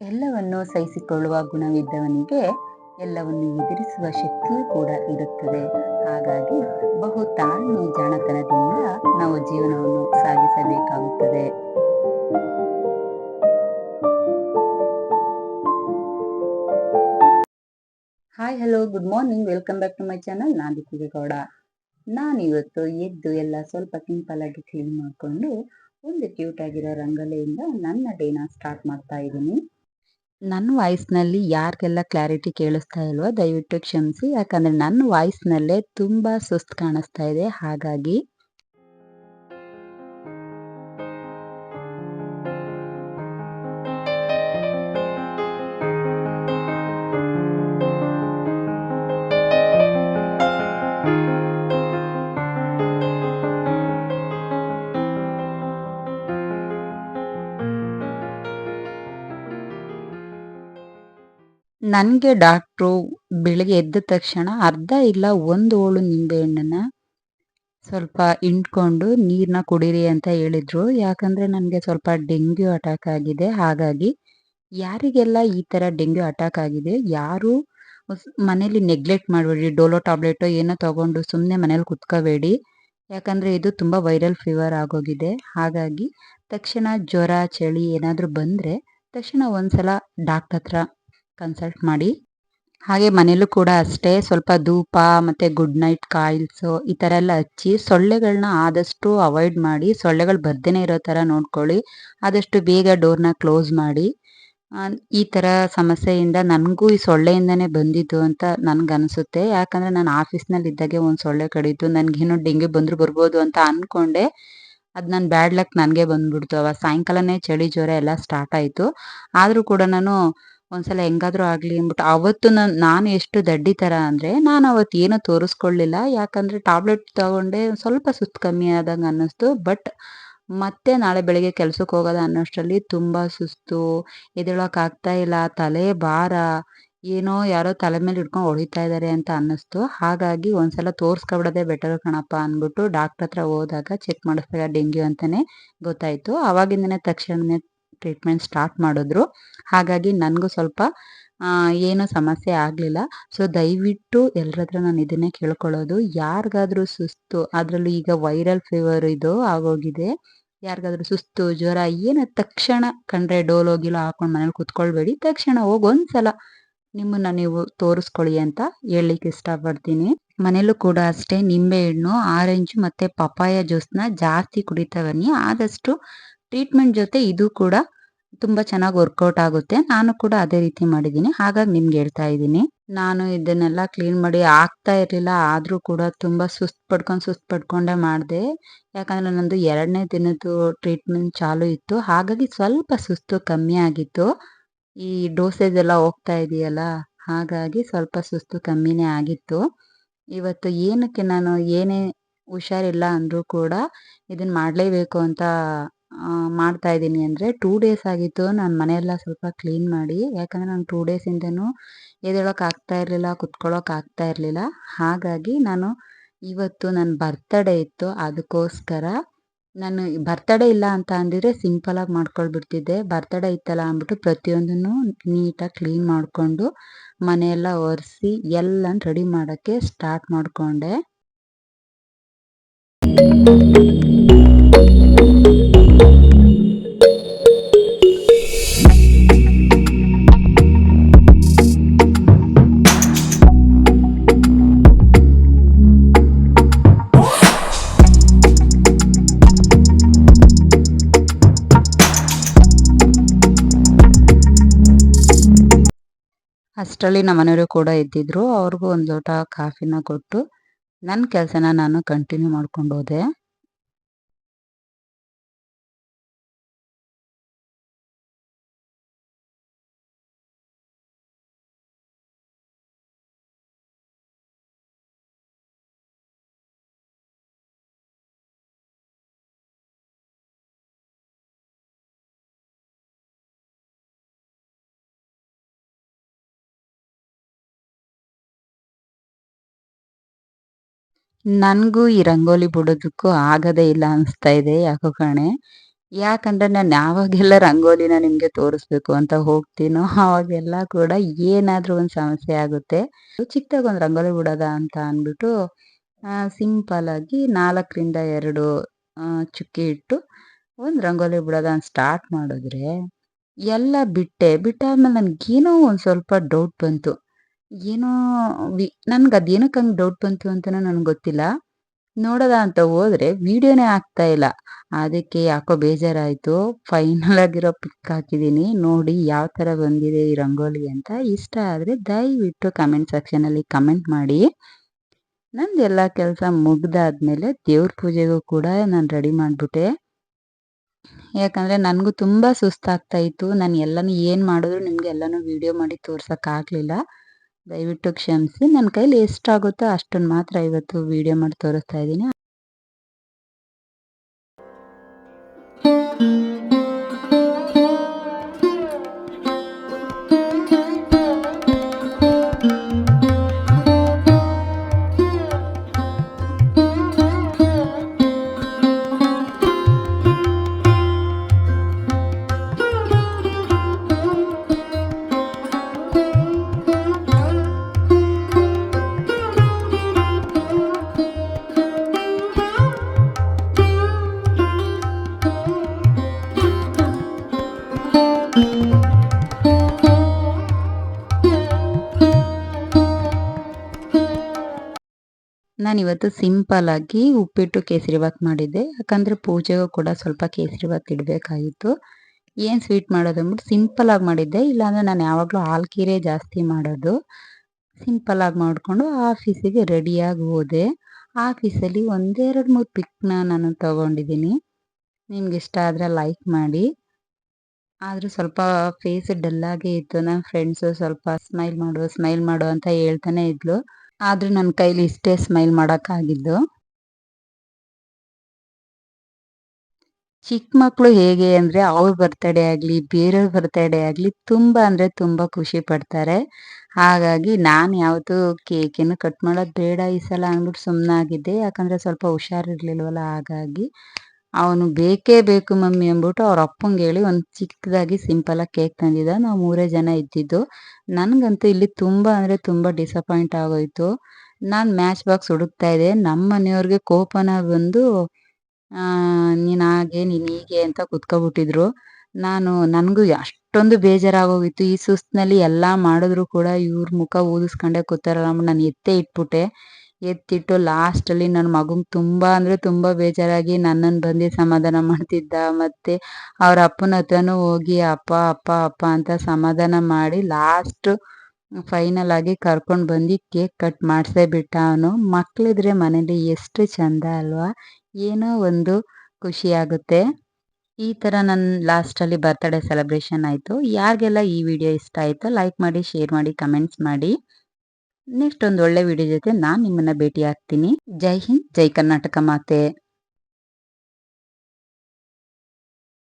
ಎಲ್ಲವನ್ನು ಸಹಿಸಿಕೊಳ್ಳುವ ಗುಣವಿದ್ದವನಿಗೆ ಎಲ್ಲವನ್ನು ಎದುರಿಸುವ ಶಕ್ತಿಯೂ ಕೂಡ ಇರುತ್ತದೆ. ಹಾಗಾಗಿ ಬಹು ತಾಳ್ಮೆ ಜಾಣತನದಿಂದ ನಾವು ಜೀವನವನ್ನು ಸಾಗಿಸಬೇಕಾಗುತ್ತದೆ. Hi hello good morning welcome back to my channel ನಾನು ಗೌಡ ಗೌಡ ನಾನಿವತ್ತು ಎದ್ದು ಎಲ್ಲ ಸ್ವಲ್ಪ ಸಿಂಪಲ್ ಆಗಿ ಕ್ಲೀನ್ ಮಾಡಿಕೊಂಡು ಒಂದು ಕ್ಯೂಟ್ ಆಗಿರೋ ರಂಗೋಲಿಯಿಂದ ನನ್ನ ಡೇನ ಸ್ಟಾರ್ಟ್ ಮಾಡ್ತಾ ಇದ್ದೀನಿ. ನನ್ನ ವಾಯ್ಸ್ನಲ್ಲಿ ಯಾರಿಗೆಲ್ಲ ಕ್ಲಾರಿಟಿ ಕೇಳಿಸ್ತಾ ಇಲ್ವೋ ದಯವಿಟ್ಟು ಕ್ಷಮಿಸಿ. ಯಾಕಂದರೆ ನನ್ನ ವಾಯ್ಸ್ನಲ್ಲೇ ತುಂಬ ಸುಸ್ತು ಕಾಣಿಸ್ತಾ ಇದೆ. ಹಾಗಾಗಿ ನನಗೆ ಡಾಕ್ಟ್ರು ಬೆಳಿಗ್ಗೆ ಎದ್ದ ತಕ್ಷಣ ಅರ್ಧ ಇಲ್ಲ ಒಂದು ಹೋಳು ನಿಂಬೆಹಣ್ಣನ್ನು ಸ್ವಲ್ಪ ಇಂಟ್ಕೊಂಡು ನೀರನ್ನ ಕುಡೀರಿ ಅಂತ ಹೇಳಿದ್ರು. ಯಾಕಂದರೆ ನನಗೆ ಸ್ವಲ್ಪ ಡೆಂಗ್ಯೂ ಅಟ್ಯಾಕ್ ಆಗಿದೆ. ಹಾಗಾಗಿ ಯಾರಿಗೆಲ್ಲ ಈ ಥರ ಡೆಂಗ್ಯೂ ಅಟ್ಯಾಕ್ ಆಗಿದೆ, ಯಾರು ಮನೇಲಿ ನೆಗ್ಲೆಕ್ಟ್ ಮಾಡಬೇಡಿ ಡೋಲೋ ಟ್ಯಾಬ್ಲೆಟು ಏನೋ ತಗೊಂಡು ಸುಮ್ಮನೆ ಮನೇಲಿ ಕುತ್ಕೋಬೇಡಿ. ಯಾಕಂದರೆ ಇದು ತುಂಬ ವೈರಲ್ ಫೀವರ್ ಆಗೋಗಿದೆ. ಹಾಗಾಗಿ ತಕ್ಷಣ ಜ್ವರ, ಚಳಿ ಏನಾದರೂ ಬಂದರೆ ತಕ್ಷಣ ಒಂದ್ಸಲ ಡಾಕ್ಟರ್ ಹತ್ರ ಕನ್ಸಲ್ಟ್ ಮಾಡಿ. ಹಾಗೆ ಮನೇಲೂ ಕೂಡ ಅಷ್ಟೇ, ಸ್ವಲ್ಪ ಧೂಪ ಮತ್ತು ಗುಡ್ ನೈಟ್ ಕಾಯಿಲ್ಸು ಈ ಥರ ಎಲ್ಲ ಹಚ್ಚಿ ಸೊಳ್ಳೆಗಳನ್ನ ಆದಷ್ಟು ಅವಾಯ್ಡ್ ಮಾಡಿ, ಸೊಳ್ಳೆಗಳು ಬರ್ದೇನೆ ಇರೋ ಥರ ನೋಡ್ಕೊಳ್ಳಿ. ಆದಷ್ಟು ಬೇಗ ಡೋರ್ನ ಕ್ಲೋಸ್ ಮಾಡಿ. ಈ ಥರ ಸಮಸ್ಯೆಯಿಂದ ನನಗೂ ಈ ಸೊಳ್ಳೆಯಿಂದನೇ ಬಂದಿದ್ದು ಅಂತ ಅನಿಸುತ್ತೆ ಯಾಕಂದರೆ ನಾನು ಆಫೀಸ್ನಲ್ಲಿ ಇದ್ದಾಗೆ ಒಂದು ಸೊಳ್ಳೆ ಕಡಿತು ನನಗೇನೋ ಡೆಂಗ್ಯೂ ಬಂದರೂ ಬರ್ಬೋದು ಅಂತ ಅಂದ್ಕೊಂಡೆ ಅದು ನಾನು ಬ್ಯಾಡ್ ಲಕ್ ನನಗೆ ಬಂದ್ಬಿಡ್ತು. ಅವಾಗ ಸಾಯಂಕಾಲನೇ ಚಳಿ ಜ್ವರ ಎಲ್ಲ ಸ್ಟಾರ್ಟ್ ಆಯಿತು. ಆದರೂ ಕೂಡ ನಾನು ಒಂದ್ಸಲ ಹೆಂಗಾದ್ರೂ ಆಗ್ಲಿ ಅಂದ್ಬಿಟ್ಟು ಅವತ್ತು ನಾನು ಎಷ್ಟು ದಡ್ಡಿ ತರ ಅಂದ್ರೆ ನಾನು ಅವತ್ತು ಏನು ತೋರಿಸ್ಕೊಳ್ಳಿಲ್ಲ ಯಾಕಂದ್ರೆ ಟ್ಯಾಬ್ಲೆಟ್ ತಗೊಂಡೆ ಸ್ವಲ್ಪ ಸುಸ್ತು ಕಮ್ಮಿ ಆದಂಗೆ ಅನ್ನಿಸ್ತು. ಬಟ್ ಮತ್ತೆ ನಾಳೆ ಬೆಳಿಗ್ಗೆ ಕೆಲ್ಸಕ್ಕೆ ಹೋಗೋದ ಅನ್ನೋಷ್ಟರಲ್ಲಿ ತುಂಬಾ ಸುಸ್ತು. ಆಗ್ತಾ ಇಲ್ಲ. ತಲೆ ಭಾರ. ಏನೋ ಯಾರೋ ತಲೆ ಮೇಲೆ ಹಿಡ್ಕೊಂಡು ಹೊಡಿತಾ ಇದ್ದಾರೆ ಅಂತ ಅನ್ನಿಸ್ತು. ಹಾಗಾಗಿ ಒಂದ್ಸಲ ತೋರಿಸ್ಕೊಬಿಡೋದೇ ಬೆಟರ್ ಕಣಪ್ಪ ಅಂದ್ಬಿಟ್ಟು ಡಾಕ್ಟರ್ ಹತ್ರ ಹೋದಾಗ ಚೆಕ್ ಮಾಡಿಸ್ದಾಗ ಡೆಂಗ್ಯೂ ಅಂತಾನೆ ಗೊತ್ತಾಯ್ತು. ಅವಾಗಿಂದನೇ ತಕ್ಷಣನೇ ಟ್ರೀಟ್ಮೆಂಟ್ ಸ್ಟಾರ್ಟ್ ಮಾಡಿದ್ರು. ಹಾಗಾಗಿ ನನಗೂ ಸ್ವಲ್ಪ ಏನು ಸಮಸ್ಯೆ ಆಗಲಿಲ್ಲ. ಸೊ ದಯವಿಟ್ಟು ಎಲ್ಲರ ಹತ್ರ ನಾನು ಇದನ್ನೇ ಕೇಳ್ಕೊಳ್ಳೋದು. ಯಾರಿಗಾದ್ರೂ ಸುಸ್ತು, ಅದರಲ್ಲೂ ಈಗ ವೈರಲ್ ಫೀವರ್ ಇದು ಆಗೋಗಿದೆ. ಯಾರಿಗಾದ್ರೂ ಸುಸ್ತು, ಜ್ವರ, ಏನು ತಕ್ಷಣ ಕಂಡ್ರೆ ಡೋಲೋ ಹಾಕೊಂಡು ಮನೇಲಿ ಕುತ್ಕೊಳ್ಬೇಡಿ. ತಕ್ಷಣ ಹೋಗಿ ಒಂದ್ಸಲ ನಿಮ್ಮನ್ನ ನೀವು ತೋರಿಸ್ಕೊಳ್ಳಿ ಅಂತ ಹೇಳಲಿಕ್ಕೆ ಇಷ್ಟಪಡ್ತೀನಿ. ಮನೇಲೂ ಕೂಡ ಅಷ್ಟೇ ನಿಂಬೆಹಣ್ಣು ಆರೆಂಜ್ ಮತ್ತೆ ಪಪಾಯ ಜ್ಯೂಸ್ನ ಜಾಸ್ತಿ ಕುಡಿತಾ ಬನ್ನಿ ಆದಷ್ಟು ಟ್ರೀಟ್ಮೆಂಟ್ ಜೊತೆ ಇದು ಕೂಡ ತುಂಬಾ ಚೆನ್ನಾಗಿ ವರ್ಕೌಟ್ ಆಗುತ್ತೆ. ನಾನು ಕೂಡ ಅದೇ ರೀತಿ ಮಾಡಿದ್ದೀನಿ. ಹಾಗಾಗಿ ನಿಮ್ಗೆ ಹೇಳ್ತಾ ಇದ್ದೀನಿ. ನಾನು ಇದನ್ನೆಲ್ಲ ಕ್ಲೀನ್ ಮಾಡಿ ಆಗ್ತಾ ಇರಲಿಲ್ಲ, ಆದ್ರೂ ಕೂಡ ತುಂಬಾ ಸುಸ್ತು ಪಡ್ಕೊಂಡು ಸುಸ್ತು ಪಡ್ಕೊಂಡೇ ಮಾಡಿದೆ. ಯಾಕಂದ್ರೆ ನಂದು ಎರಡನೇ ದಿನದ್ದು ಟ್ರೀಟ್ಮೆಂಟ್ ಚಾಲು ಇತ್ತು. ಹಾಗಾಗಿ ಸ್ವಲ್ಪ ಸುಸ್ತು ಕಮ್ಮಿ ಆಗಿತ್ತು. ಈ ಡೋಸೇಜ್ ಎಲ್ಲ ಹೋಗ್ತಾ ಇದೆಯಲ್ಲ, ಹಾಗಾಗಿ ಸ್ವಲ್ಪ ಸುಸ್ತು ಕಮ್ಮಿನೇ ಆಗಿತ್ತು. ಇವತ್ತು ಏನಕ್ಕೆ ನಾನು ಏನೇ ಹುಷಾರಿಲ್ಲ ಅಂದ್ರೂ ಕೂಡ ಇದನ್ನ ಮಾಡಲೇಬೇಕು ಅಂತ ಮಾಡ್ತಾ ಇದ್ದೀನಿ ಅಂದರೆ ಟೂ ಡೇಸ್ ಆಗಿತ್ತು. ನಾನು ಮನೆಯೆಲ್ಲ ಸ್ವಲ್ಪ ಕ್ಲೀನ್ ಮಾಡಿ, ಯಾಕಂದರೆ ನಾನು ಟೂ ಡೇಸಿಂದನೂ ಎದ್ದೇಳೋಕೆ ಆಗ್ತಾ ಇರಲಿಲ್ಲ ಕುತ್ಕೊಳ್ಳೋಕೆ ಆಗ್ತಾ ಇರಲಿಲ್ಲ. ಹಾಗಾಗಿ ನಾನು ಇವತ್ತು ನನ್ನ ಬರ್ತಡೇ ಇತ್ತು. ಅದಕ್ಕೋಸ್ಕರ ನಾನು ಬರ್ತಡೇ ಇಲ್ಲ ಅಂತ ಅಂದಿದ್ರೆ ಸಿಂಪಲಾಗಿ ಮಾಡ್ಕೊಳ್ಬಿಡ್ತಿದ್ದೆ. ಬರ್ತಡೇ ಇತ್ತಲ್ಲ ಅಂದ್ಬಿಟ್ಟು ಪ್ರತಿಯೊಂದನ್ನು ನೀಟಾಗಿ ಕ್ಲೀನ್ ಮಾಡಿಕೊಂಡು ಮನೆಯೆಲ್ಲ ಒರೆಸಿ ಎಲ್ಲ ರೆಡಿ ಮಾಡೋಕ್ಕೆ ಸ್ಟಾರ್ಟ್ ಮಾಡಿಕೊಂಡೆ. ಅಷ್ಟರಲ್ಲಿ ನಮ್ಮ ಮನೆಯವರು ಕೂಡ ಇದ್ದಿದ್ರು ಅವ್ರಿಗೂ ಒಂದು ಲೋಟ ಕಾಫಿನ ಕೊಟ್ಟು ನನ್ನ ಕೆಲಸನ ನಾನು ಕಂಟಿನ್ಯೂ ಮಾಡ್ಕೊಂಡು ಹೋದೆ. ನನಗೂ ಈ ರಂಗೋಲಿ ಬಿಡೋದಕ್ಕೂ ಆಗದೇ ಇಲ್ಲ ಅನಿಸ್ತಾ ಇದೆ, ಯಾಕೋ ಕಣೆ? ಯಾಕಂದ್ರೆ ನಾನು ಯಾವಾಗೆಲ್ಲ ರಂಗೋಲಿನ ನಿಮಗೆ ತೋರಿಸ್ಬೇಕು ಅಂತ ಹೋಗ್ತೀನೋ, ಅವಾಗೆಲ್ಲ ಕೂಡ ಏನಾದ್ರೂ ಒಂದು ಸಮಸ್ಯೆ ಆಗುತ್ತೆ. ಚಿಕ್ಕದಾಗಿ ಒಂದು ರಂಗೋಲಿ ಬಿಡೋದ ಅಂತ ಅಂದ್ಬಿಟ್ಟು ಸಿಂಪಲ್ ಆಗಿ ನಾಲ್ಕರಿಂದ ಎರಡು ಚುಕ್ಕಿ ಇಟ್ಟು ಒಂದು ರಂಗೋಲಿ ಬಿಡೋದ ಸ್ಟಾರ್ಟ್ ಮಾಡಿದ್ರೆ, ಎಲ್ಲ ಬಿಟ್ಟೆ. ಬಿಟ್ಟಾದ್ಮೇಲೆ ನನಗೇನೋ ಒಂದು ಸ್ವಲ್ಪ ಡೌಟ್ ಬಂತು. ಏನೋ ವಿ, ನನ್ಗೆ ಅದೇನಕ್ಕೆ ಹಂಗೆ ಡೌಟ್ ಬಂತು ಅಂತ ನನಗೆ ಗೊತ್ತಿಲ್ಲ. ನೋಡೋದ ಅಂತ ಹೋದ್ರೆ ವಿಡಿಯೋನೇ ಆಗ್ತಾ ಇಲ್ಲ. ಅದಕ್ಕೆ ಯಾಕೋ ಬೇಜಾರಾಯಿತು. ಫೈನಲ್ ಆಗಿರೋ ಪಿಕ್ ಹಾಕಿದ್ದೀನಿ. ನೋಡಿ ಯಾವ ಥರ ಬಂದಿದೆ ಈ ರಂಗೋಲಿ ಅಂತ. ಇಷ್ಟ ಆದರೆ ದಯವಿಟ್ಟು ಕಮೆಂಟ್ ಸೆಕ್ಷನಲ್ಲಿ ಕಮೆಂಟ್ ಮಾಡಿ. ನಂದು ಎಲ್ಲ ಕೆಲಸ ಮುಗ್ದಾದ್ಮೇಲೆ ದೇವ್ರ ಪೂಜೆಗೂ ಕೂಡ ನಾನು ರೆಡಿ ಮಾಡಿಬಿಟ್ಟೆ. ಯಾಕಂದರೆ ನನಗೂ ತುಂಬ ಸುಸ್ತಾಗ್ತಾ ಇತ್ತು. ನಾನು ಎಲ್ಲನೂ ಏನು ಮಾಡಿದ್ರು ನಿಮಗೆ ಎಲ್ಲನೂ ವಿಡಿಯೋ ಮಾಡಿ ತೋರ್ಸೋಕ್ಕಾಗಲಿಲ್ಲ ದಯವಿಟ್ಟು ಕ್ಷಮಿಸಿ. ನನ್ನ ಕೈಲಿ ಎಷ್ಟಾಗುತ್ತೋ ಅಷ್ಟನ್ನು ಮಾತ್ರ ಇವತ್ತು ವಿಡಿಯೋ ಮಾಡಿ ತೋರಿಸ್ತಾ ಇದ್ದೀನಿ. ನಾನಿವತ್ತು ಸಿಂಪಲ್ ಆಗಿ ಉಪ್ಪಿಟ್ಟು ಕೇಸರಿಬಾತ್ ಮಾಡಿದ್ದೆ. ಯಾಕಂದರೆ ಪೂಜೆಗೂ ಕೂಡ ಸ್ವಲ್ಪ ಕೇಸರಿಬಾತ್ ಇಡಬೇಕಾಗಿತ್ತು. ಏನು ಸ್ವೀಟ್ ಮಾಡೋದು ಅಂದ್ಬಿಟ್ಟು ಸಿಂಪಲ್ ಆಗಿ ಮಾಡಿದ್ದೆ. ಇಲ್ಲಾಂದರೆ ನಾನು ಯಾವಾಗಲೂ ಹಾಲ್ಕೀರೆ ಜಾಸ್ತಿ ಮಾಡೋದು. ಸಿಂಪಲ್ ಆಗಿ ಮಾಡಿಕೊಂಡು ಆಫೀಸಿಗೆ ರೆಡಿಯಾಗಿ ಹೋದೆ. ಆಫೀಸಲ್ಲಿ ಒಂದೆರಡು ಮೂರು ಪಿಕ್ನ ನಾನು ತಗೊಂಡಿದ್ದೀನಿ. ನಿಮ್ಗೆ ಇಷ್ಟ ಆದರೆ ಲೈಕ್ ಮಾಡಿ. ಆದರೂ ಸ್ವಲ್ಪ ಫೇಸ್ ಡಲ್ಲಾಗೇ ಇತ್ತು. ನನ್ನ ಫ್ರೆಂಡ್ಸು ಸ್ವಲ್ಪ ಸ್ಮೈಲ್ ಮಾಡು ಸ್ಮೈಲ್ ಮಾಡು ಅಂತ ಹೇಳ್ತಾನೆ ಇದ್ಲು. ಆದ್ರೂ ನನ್ನ ಕೈಲಿ ಇಷ್ಟೇ ಸ್ಮೈಲ್ ಮಾಡೋಕ್ಕಾಗಿದ್ದು. ಚಿಕ್ಕ ಮಕ್ಕಳು ಹೇಗೆ ಅಂದರೆ ಅವ್ರ ಬರ್ತಡೇ ಆಗಲಿ, ಬೇರೆಯವ್ರ ಬರ್ತಡೇ ಆಗಲಿ ತುಂಬ ಅಂದರೆ ತುಂಬ ಖುಷಿ ಪಡ್ತಾರೆ. ಹಾಗಾಗಿ ನಾನು ಯಾವತ್ತೂ ಕೇಕೇನು ಕಟ್ ಮಾಡೋದು ಬೇಡ ಈ ಸಲ ಅಂದ್ಬಿಟ್ಟು ಸುಮ್ಮನಾಗಿದ್ದೆ ಯಾಕಂದರೆ ಸ್ವಲ್ಪ ಹುಷಾರಿರ್ಲಿಲ್ವಲ್ಲ ಹಾಗಾಗಿ. ಅವನು ಬೇಕೇ ಬೇಕು ಮಮ್ಮಿ ಅಂದ್ಬಿಟ್ಟು ಅವ್ರ ಅಪ್ಪಂಗೆ ಹೇಳಿ ಒಂದು ಚಿಕ್ಕದಾಗಿ ಸಿಂಪಲಾಗಿ ಕೇಕ್ ತಂದಿದ್ದ. ನಾವು ಮೂರೇ ಜನ ಇದ್ದಿದ್ದು. ನನಗಂತೂ ಇಲ್ಲಿ ತುಂಬ ಅಂದರೆ ತುಂಬ ಡಿಸಪಾಯಿಂಟ್ ಆಗೋಯ್ತು. ನಾನು ಮ್ಯಾಚ್ ಬಾಕ್ಸ್ ಹುಡುಕ್ತಾ ಇದ್ದೆ. ನಮ್ಮ ಮನೆಯವ್ರಿಗೆ ಕೋಪನ ಬಂದು ನೀನು ಹಾಗೆ, ನೀನು ಹೀಗೆ ಅಂತ ಕುತ್ಕೊಬಿಟ್ಟಿದ್ರು. ನಾನು, ನನಗೂ ಅಷ್ಟೊಂದು ಬೇಜಾರಾಗೋಗಿತ್ತು. ಈ ಸುಸ್ತಿನಲ್ಲಿ ಎಲ್ಲ ಮಾಡಿದ್ರು ಕೂಡ ಇವ್ರ ಮುಖ ಊದಿಸ್ಕೊಂಡೆ ಕೂತಾರಲ್ಲ ನಾನು ಎತ್ತೇ ಇಟ್ಬಿಟ್ಟೆ. ಎತ್ತಿಟ್ಟು ಲಾಸ್ಟಲ್ಲಿ ನನ್ನ ಮಗಂಗೆ ತುಂಬ ಅಂದರೆ ತುಂಬ ಬೇಜಾರಾಗಿ ನನ್ನನ್ನು ಬಂದು ಸಮಾಧಾನ ಮಾಡ್ತಿದ್ದ. ಮತ್ತು ಅವ್ರ ಅಪ್ಪನ ಹತ್ರನೂ ಹೋಗಿ, ಅಪ್ಪ ಅಪ್ಪ ಅಪ್ಪ ಅಂತ ಸಮಾಧಾನ ಮಾಡಿ ಲಾಸ್ಟು ಫೈನಲ್ ಆಗಿ ಕರ್ಕೊಂಡು ಬಂದು ಕೇಕ್ ಕಟ್ ಮಾಡಿಸೇ ಬಿಟ್ಟ ಅವನು. ಮಕ್ಕಳಿದ್ರೆ ಮನೇಲಿ ಎಷ್ಟು ಚಂದ ಅಲ್ವಾ? ಏನೋ ಒಂದು ಖುಷಿಯಾಗುತ್ತೆ ಈ ಥರ ನನ್ನ ಲಾಸ್ಟಲ್ಲಿ ಬರ್ತ್ಡೇ ಸೆಲೆಬ್ರೇಷನ್ ಆಯಿತು. ಯಾರಿಗೆಲ್ಲ ಈ ವಿಡಿಯೋ ಇಷ್ಟ ಆಯಿತು ಲೈಕ್ ಮಾಡಿ ಶೇರ್ ಮಾಡಿ ಕಮೆಂಟ್ಸ್ ಮಾಡಿ. ನೆಕ್ಸ್ಟ್ ಒಂದು ಒಳ್ಳೆ ವಿಡಿಯೋ ಜೊತೆ ನಾನು ನಿಮ್ಮನ್ನ ಭೇಟಿ ಆಗ್ತೀನಿ ಜೈ ಹಿಂದ್ ಜೈ ಕರ್ನಾಟಕ ಮಾತೆ.